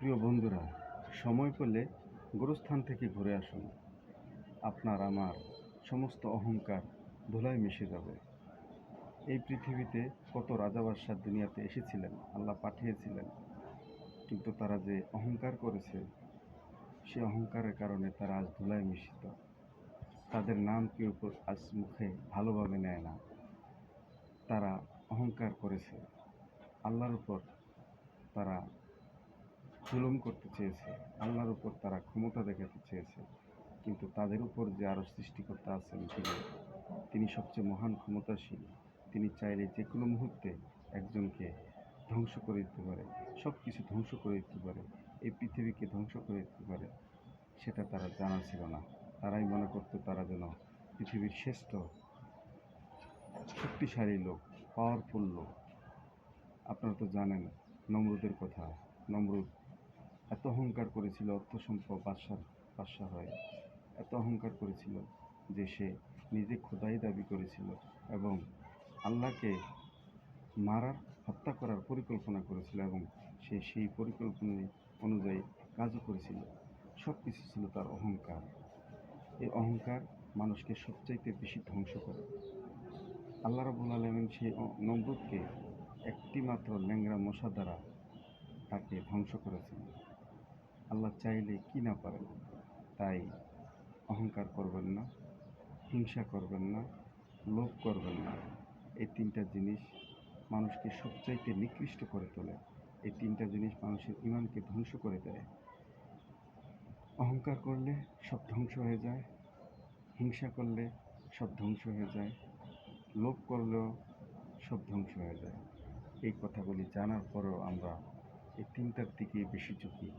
প্রিয় বন্ধুরা, সময় পেলে গোরস্থান থেকে ঘুরে আসুন। আপনার আমার সমস্ত অহংকার ধুলায় মিশে যাবে। এই পৃথিবীতে কত রাজা বাদশাহ দুনিয়াতে এসেছিলেন, আল্লাহ পাঠিয়েছিলেন, কিন্তু তারা যে অহংকার করেছে, সে অহংকারের কারণে তারা আজ ধুলায় মিশিত। তাদের নাম কেউ আজ মুখে ভালোভাবে নেয় না। তারা অহংকার করেছে। আল্লাহর উপর তারা জুলুম করতে চেয়েছে, আল্লাহর উপর তারা ক্ষমতা দেখাতে চেয়েছে, কিন্তু তাদের উপর যে আরও সৃষ্টিকর্তা আছেন তিনি তিনি সবচেয়ে মহান ক্ষমতাশীল। তিনি চাইলে যে কোনো মুহূর্তে একজনকে ধ্বংস করে দিতে পারে সব কিছু ধ্বংস করে দিতে পারে, এই পৃথিবীকে ধ্বংস করে দিতে পারে, সেটা তারা জানা ছিল না। তারাই মনে করতো তারা যেন পৃথিবীর শ্রেষ্ঠ শক্তিশালী লোক পাওয়ারফুল লোক। আপনারা তো জানেন, নমরুদের কথা, নমরুদ এত অহংকার করেছিল অর্থ সম্পদ বাদশার বাদশা হয়ে। এত অহংকার করেছিল যে সে নিজে খোদাই দাবি করেছিল এবং আল্লাহকে মারার, হত্যা করার পরিকল্পনা করেছিল এবং সে সেই পরিকল্পনা অনুযায়ী কাজও করেছিল। সব কিছু ছিল তার অহংকার। এই অহংকার মানুষকে সবচাইতে বেশি ধ্বংস করে। আল্লাহ রাবুল আলমিন সেই নমরুদকে একটি মাত্র ল্যাংরা মশা দ্বারা তাকে ধ্বংস করেছেন আল্লাহ চাইলে কি না পারেন তাই অহংকার করবেন না, হিংসা করবেন না, লোভ করবেন না। এই তিনটা জিনিস মানুষকে সবচাইতে নিকৃষ্ট করে তোলে। এই তিনটা জিনিস মানুষের ইমানকে ধ্বংস করে দেয়। অহংকার করলে সব ধ্বংস হয়ে যায়, হিংসা করলে সব ধ্বংস হয়ে যায়, লোভ করলেও সব ধ্বংস হয়ে যায়। এই কথাগুলি জানার পরেও আমরা এই তিনটার দিকে বেশি ঝুঁকি।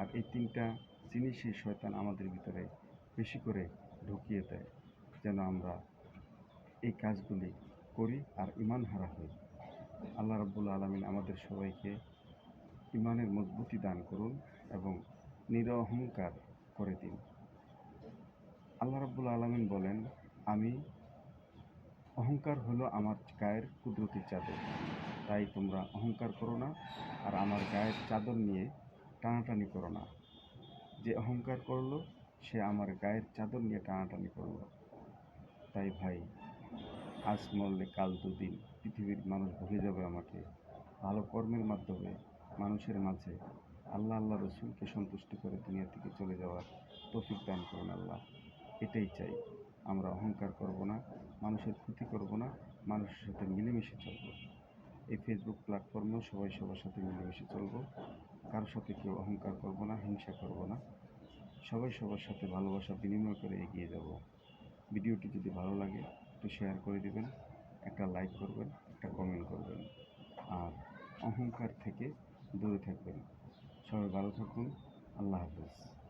আর এই তিনটা জিনিসই শয়তান আমাদের ভিতরে বেশি করে ঢুকিয়ে দেয়, যেন আমরা এই কাজগুলি করি আর ইমান হারা হই। আল্লাহ রাব্বুল আলমিন আমাদের সবাইকে ইমানের মজবুতি দান করুন এবং নিরহংকার করে দিন। আল্লাহ রাব্বুল আলমিন বলেন, আমি অহংকার হলো আমার গায়ের কুদরতি চাদর। তাই তোমরা অহংকার করো না। আর আমার গায়ের চাদর নিয়ে টানাটানি করো না। যে অহংকার করল, সে আমার গায়ের চাদর নিয়ে টানাটানি করল। তাই ভাই, আজ মরলে কাল দুদিন পৃথিবীর মানুষ ভুলে যাবে আমাকে। ভালো কর্মের মাধ্যমে মানুষের মাঝে আল্লাহ আল্লাহ রসুলকে সন্তুষ্ট করে দুনিয়া থেকে চলে যাওয়ার তৌফিক দান করুন আল্লাহ। এটাই চাই। আমরা অহংকার করব না, মানুষের ক্ষতি করব না, মানুষের সাথে মিলেমিশে চলব। এই ফেসবুক প্ল্যাটফর্মেও সবাই সবার সাথে মিলেমিশে চলব। কারোর সাথে কেউ অহংকার করব না, হিংসা করব না। সবাই সবার সাথে ভালোবাসা বিনিময় করে এগিয়ে যাব। ভিডিওটি যদি ভালো লাগে, একটু শেয়ার করে দেবেন, একটা লাইক করবেন, একটা কমেন্ট করবেন। আর অহংকার থেকে দূরে থাকবেন। সবাই ভালো থাকুন, আল্লাহ হাফেজ।